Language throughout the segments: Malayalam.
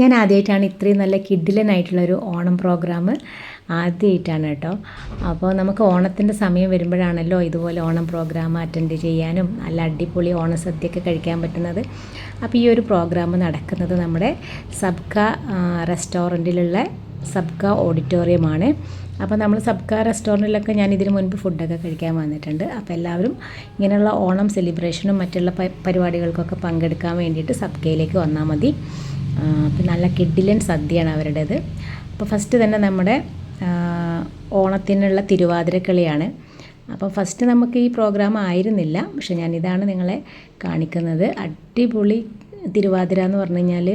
ഞാൻ ആദ്യമായിട്ടാണ് ഇത്രയും നല്ല കിഡിലനായിട്ടുള്ളൊരു ഓണം പ്രോഗ്രാം ആദ്യമായിട്ടാണ് കേട്ടോ. അപ്പോൾ നമുക്ക് ഓണത്തിന്റെ സമയം വരുമ്പോഴാണല്ലോ ഇതുപോലെ ഓണം പ്രോഗ്രാം അറ്റൻഡ് ചെയ്യാനും നല്ല അടിപൊളി ഓണസദ്യയൊക്കെ കഴിക്കാൻ പറ്റുന്നത്. അപ്പോൾ ഈ ഒരു പ്രോഗ്രാം നടക്കുന്നത് നമ്മുടെ സബ്ക റെസ്റ്റോറന്റിലുള്ള സബ്ക ഓഡിറ്റോറിയമാണ്. അപ്പോൾ നമ്മൾ സബ്ക റെസ്റ്റോറന്റിലൊക്കെ ഞാൻ ഇതിന് മുൻപ് ഫുഡൊക്കെ കഴിക്കാൻ വന്നിട്ടുണ്ട്. അപ്പോൾ എല്ലാവരും ഇങ്ങനെയുള്ള ഓണം സെലിബ്രേഷനും മറ്റുള്ള പരിപാടികൾക്കൊക്കെ പങ്കെടുക്കാൻ വേണ്ടിയിട്ട് സബ്കയിലേക്ക് വന്നാൽ മതി. അപ്പം നല്ല കിഡിലൻ സദ്യയാണ് അവരുടേത്. അപ്പോൾ ഫസ്റ്റ് തന്നെ നമ്മുടെ ഓണത്തിനുള്ള തിരുവാതിരക്കളിയാണ്. അപ്പോൾ ഫസ്റ്റ് നമുക്ക് ഈ പ്രോഗ്രാം ആയിരുന്നില്ല പക്ഷെ ഞാനിതാണ് നിങ്ങളെ കാണിക്കുന്നത്. അടിപൊളി തിരുവാതിര എന്ന് പറഞ്ഞു കഴിഞ്ഞാൽ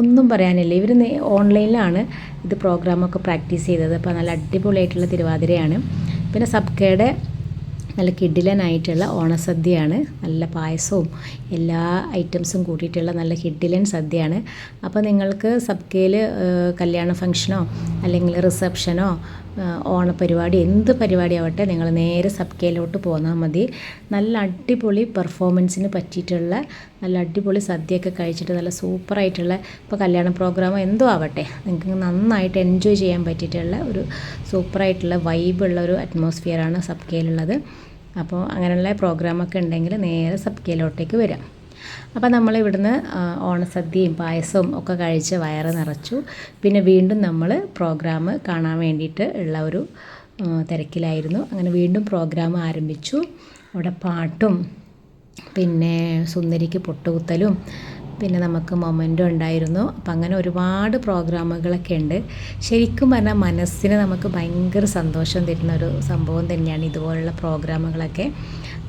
ഒന്നും പറയാനില്ല. ഇവർ ഓൺലൈനിലാണ് ഇത് പ്രോഗ്രാമൊക്കെ പ്രാക്ടീസ് ചെയ്തത്. അപ്പോൾ നല്ല അടിപൊളിയായിട്ടുള്ള തിരുവാതിരയാണ്. പിന്നെ സബ്കയുടെ നല്ല കിഡിലനായിട്ടുള്ള ഓണസദ്യയാണ്. നല്ല പായസവും എല്ലാ ഐറ്റംസും കൂട്ടിയിട്ടുള്ള നല്ല കിഡിലൻ സദ്യയാണ്. അപ്പോൾ നിങ്ങൾക്ക് സബ്കയിൽ കല്യാണ ഫംഗ്ഷനോ അല്ലെങ്കിൽ റിസപ്ഷനോ ഓണപരിപാടി എന്ത് പരിപാടി ആവട്ടെ നിങ്ങൾ നേരെ സബ്കയിലോട്ട് പോന്നാൽ മതി. നല്ല അടിപൊളി പെർഫോമൻസിന് പറ്റിയിട്ടുള്ള നല്ല അടിപൊളി സദ്യയൊക്കെ കഴിച്ചിട്ട് നല്ല സൂപ്പറായിട്ടുള്ള ഇപ്പോൾ കല്യാണ പ്രോഗ്രാമോ എന്തോ ആവട്ടെ നിങ്ങൾക്ക് നന്നായിട്ട് എൻജോയ് ചെയ്യാൻ പറ്റിയിട്ടുള്ള ഒരു സൂപ്പറായിട്ടുള്ള വൈബുള്ള ഒരു അറ്റ്മോസ്ഫിയറാണ് സബ്കയിലുള്ളത്. അപ്പോൾ അങ്ങനെയുള്ള പ്രോഗ്രാമൊക്കെ ഉണ്ടെങ്കിൽ നേരെ സബ്കയിലോട്ടേക്ക് വരാം. അപ്പോൾ നമ്മൾ ഇവിടുന്ന് ഓണസദ്യയും പായസവും ഒക്കെ കഴിച്ച് വയറ് നിറച്ചു. പിന്നെ വീണ്ടും നമ്മൾ പ്രോഗ്രാം കാണാൻ വേണ്ടിയിട്ട് ഉള്ള ഒരു തിരക്കിലായിരുന്നു. അങ്ങനെ വീണ്ടും പ്രോഗ്രാം ആരംഭിച്ചു. അവിടെ പാട്ടും പിന്നെ സുന്ദരിക്ക് പൊട്ടുകുത്തലും പിന്നെ നമുക്ക് മൊമെന്റും ഉണ്ടായിരുന്നു. അപ്പം അങ്ങനെ ഒരുപാട് പ്രോഗ്രാമുകളൊക്കെ ഉണ്ട്. ശരിക്കും പറഞ്ഞാൽ മനസ്സിന് നമുക്ക് ഭയങ്കര സന്തോഷം തരുന്ന ഒരു സംഭവം തന്നെയാണ് ഇതുപോലുള്ള പ്രോഗ്രാമുകളൊക്കെ.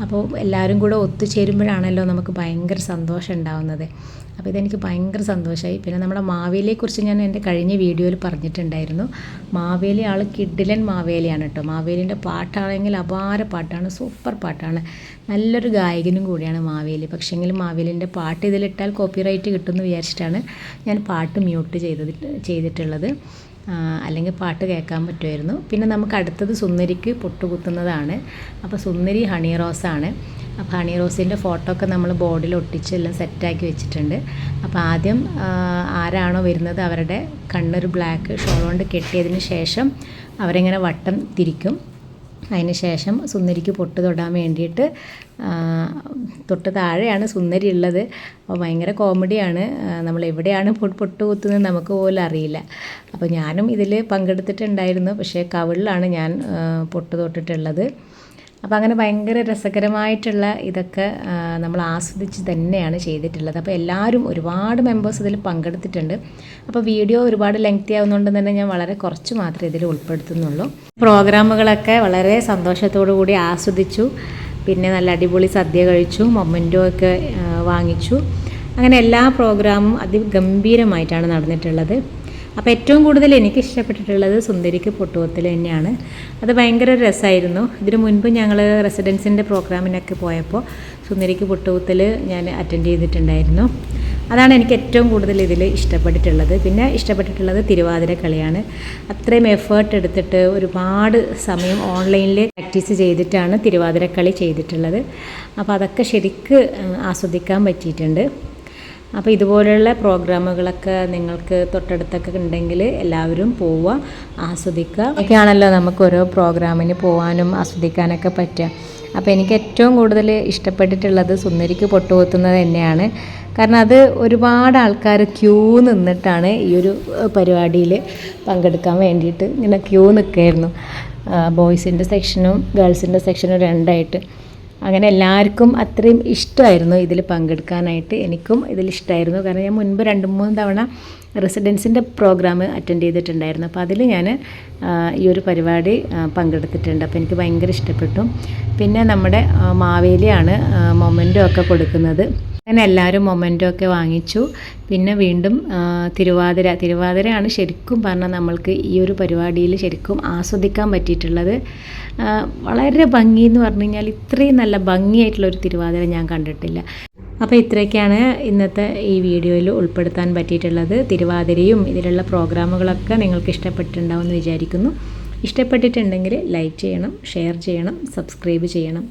അപ്പോൾ എല്ലാവരും കൂടെ ഒത്തുചേരുമ്പോഴാണല്ലോ നമുക്ക് ഭയങ്കര സന്തോഷം ഉണ്ടാവുന്നത്. അപ്പോൾ ഇതെനിക്ക് ഭയങ്കര സന്തോഷമായി. പിന്നെ നമ്മുടെ മാവേലിയെക്കുറിച്ച് ഞാൻ എന്റെ കഴിഞ്ഞ വീഡിയോയിൽ പറഞ്ഞിട്ടുണ്ടായിരുന്നു. മാവേലി ആൾ കിഡിലൻ മാവേലിയാണ് കേട്ടോ. മാവേലിന്റെ പാട്ടാണെങ്കിൽ അപാര പാട്ടാണ് സൂപ്പർ പാട്ടാണ്. നല്ലൊരു ഗായകനും കൂടിയാണ് മാവേലി. പക്ഷേങ്കിൽ മാവേലിന്റെ പാട്ട് ഇതിലിട്ടാൽ കോപ്പിറൈറ്റ് കിട്ടുമെന്ന് വിചാരിച്ചിട്ടാണ് ഞാൻ പാട്ട് മ്യൂട്ട് ചെയ്തത് ചെയ്തിട്ടുള്ളത്. അല്ലെങ്കിൽ പാട്ട് കേൾക്കാൻ പറ്റുമായിരുന്നു. പിന്നെ നമുക്ക് അടുത്തത് സുന്ദരിക്ക് പൊട്ടുകുത്തുന്നതാണ്. അപ്പോൾ സുന്ദരി ഹണി റോസാണ്. അപ്പോൾ ഹണി റോസിന്റെ ഫോട്ടോ ഒക്കെ നമ്മൾ ബോർഡിൽ ഒട്ടിച്ച് എല്ലാം സെറ്റാക്കി വെച്ചിട്ടുണ്ട്. അപ്പോൾ ആദ്യം ആരാണോ വരുന്നത് അവരുടെ കണ്ണൊരു ബ്ലാക്ക് ഷോൾ കൊണ്ട് കെട്ടിയതിന് ശേഷം അവരെങ്ങനെ വട്ടം തിരിക്കും. ശേഷം സുന്ദരിക്ക് പൊട്ട് തൊടാൻ വേണ്ടിയിട്ട് തൊട്ട് താഴെയാണ് സുന്ദരി ഉള്ളത്. അപ്പോൾ ഭയങ്കര കോമഡിയാണ് നമ്മൾ എവിടെയാണ് പൊട്ട് കുത്തുന്നത് നമുക്ക് പോലും അറിയില്ല. അപ്പോൾ ഞാനും ഇതിൽ പങ്കെടുത്തിട്ടുണ്ടായിരുന്നു. പക്ഷേ കവിളിലാണ് ഞാൻ പൊട്ട് തൊട്ടിട്ടുള്ളത്. അപ്പോൾ അങ്ങനെ ഭയങ്കര രസകരമായിട്ടുള്ള ഇതൊക്കെ നമ്മൾ ആസ്വദിച്ച് തന്നെയാണ് ചെയ്തിട്ടുള്ളത്. അപ്പോൾ എല്ലാവരും ഒരുപാട് മെമ്പേഴ്സ് ഇതിൽ പങ്കെടുത്തിട്ടുണ്ട്. അപ്പോൾ വീഡിയോ ഒരുപാട് ലെങ്തി ആവുന്നതുകൊണ്ട് തന്നെ ഞാൻ വളരെ കുറച്ച് മാത്രമേ ഇതിൽ ഉൾപ്പെടുത്തുന്നുള്ളൂ. പ്രോഗ്രാമുകളൊക്കെ വളരെ സന്തോഷത്തോടു കൂടി ആസ്വദിച്ചു. പിന്നെ നല്ല അടിപൊളി സദ്യ കഴിച്ചു മൊമെന്റോ ഒക്കെ വാങ്ങിച്ചു. അങ്ങനെ എല്ലാ പ്രോഗ്രാമും അതിഗംഭീരമായിട്ടാണ് നടന്നിട്ടുള്ളത്. അപ്പോൾ ഏറ്റവും കൂടുതൽ എനിക്ക് ഇഷ്ടപ്പെട്ടിട്ടുള്ളത് സുന്ദരിക്ക് പൊട്ടുവത്തിൽ തന്നെയാണ്. അത് ഭയങ്കര രസമായിരുന്നു. ഇതിനു മുൻപ് ഞങ്ങൾ റെസിഡൻസിന്റെ പ്രോഗ്രാമിനൊക്കെ പോയപ്പോൾ സുന്ദരിക്ക് പൊട്ടുവത്തിൽ ഞാൻ അറ്റൻഡ് ചെയ്തിട്ടുണ്ടായിരുന്നു. അതാണ് എനിക്ക് ഏറ്റവും കൂടുതൽ ഇതിൽ ഇഷ്ടപ്പെട്ടിട്ടുള്ളത്. പിന്നെ ഇഷ്ടപ്പെട്ടിട്ടുള്ളത് തിരുവാതിര കളിയാണ്. അത്രയും എഫേർട്ട് എടുത്തിട്ട് ഒരുപാട് സമയം ഓൺലൈനിൽ പ്രാക്ടീസ് ചെയ്തിട്ടാണ് തിരുവാതിര കളി ചെയ്തിട്ടുള്ളത്. അപ്പോൾ അതൊക്കെ ശരിക്ക് ആസ്വദിക്കാൻ പറ്റിയിട്ടുണ്ട്. അപ്പോൾ ഇതുപോലെയുള്ള പ്രോഗ്രാമുകളൊക്കെ നിങ്ങൾക്ക് തൊട്ടടുത്തൊക്കെ ഉണ്ടെങ്കിൽ എല്ലാവരും പോവുക ആസ്വദിക്കുക. ഒക്കെയാണല്ലോ നമുക്ക് ഓരോ പ്രോഗ്രാമിന് പോകാനും ആസ്വദിക്കാനൊക്കെ പറ്റുക. അപ്പോൾ എനിക്ക് ഏറ്റവും കൂടുതൽ ഇഷ്ടപ്പെട്ടിട്ടുള്ളത് സുന്ദരിക്ക് പൊട്ടുപോത്തുന്നത് തന്നെയാണ്. കാരണം അത് ഒരുപാട് ആൾക്കാർ ക്യൂ നിന്നിട്ടാണ് ഈ ഒരു പരിപാടിയിൽ പങ്കെടുക്കാൻ വേണ്ടിയിട്ട് ഇങ്ങനെ ക്യൂ നിൽക്കുകയായിരുന്നു ബോയ്സിന്റെ സെക്ഷനും ഗേൾസിന്റെ സെക്ഷനും രണ്ടായിട്ട്. അങ്ങനെ എല്ലാവർക്കും അത്രയും ഇഷ്ടമായിരുന്നു ഇതിൽ പങ്കെടുക്കാനായിട്ട്. എനിക്കും ഇതിൽ ഇഷ്ടമായിരുന്നു. കാരണം ഞാൻ മുൻപ് രണ്ട് മൂന്ന് തവണ റെസിഡൻസിന്റെ പ്രോഗ്രാം അറ്റൻഡ് ചെയ്തിട്ടുണ്ടായിരുന്നു. അപ്പോൾ അതിൽ ഞാൻ ഈ ഒരു പരിപാടി പങ്കെടുത്തിട്ടുണ്ട്. അപ്പോൾ എനിക്ക് ഭയങ്കര ഇഷ്ടപ്പെട്ടു. പിന്നെ നമ്മുടെ മാവേലിയാണ് മൊമെന്റോ ഒക്കെ കൊടുക്കുന്നത്. അങ്ങനെ എല്ലാവരും മൊമെന്റോ ഒക്കെ വാങ്ങിച്ചു. പിന്നെ വീണ്ടും തിരുവാതിര. തിരുവാതിരയാണ് ശരിക്കും പറഞ്ഞാൽ നമ്മൾക്ക് ഈ ഒരു പരിപാടിയിൽ ശരിക്കും ആസ്വദിക്കാൻ പറ്റിയിട്ടുള്ളത്. വളരെ ഭംഗി എന്ന് പറഞ്ഞു കഴിഞ്ഞാൽ ഇത്രയും നല്ല ഭംഗിയായിട്ടുള്ളൊരു തിരുവാതിര ഞാൻ കണ്ടിട്ടില്ല. അപ്പോൾ ഇത്രയൊക്കെയാണ് ഇന്നത്തെ ഈ വീഡിയോയിൽ ഉൾപ്പെടുത്താൻ പറ്റിയിട്ടുള്ളത്. തിരുവാതിരയും ഇതിലുള്ള പ്രോഗ്രാമുകളൊക്കെ നിങ്ങൾക്ക് ഇഷ്ടപ്പെട്ടിട്ടുണ്ടാവുമെന്ന് വിചാരിക്കുന്നു. ഇഷ്ടപ്പെട്ടിട്ടുണ്ടെങ്കിൽ ലൈക്ക് ചെയ്യണം ഷെയർ ചെയ്യണം സബ്സ്ക്രൈബ് ചെയ്യണം.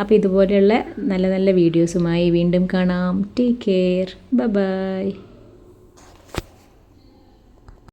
അപ്പോൾ ഇതുപോലെയുള്ള നല്ല നല്ല വീഡിയോസുമായി വീണ്ടും കാണാം. Take care bye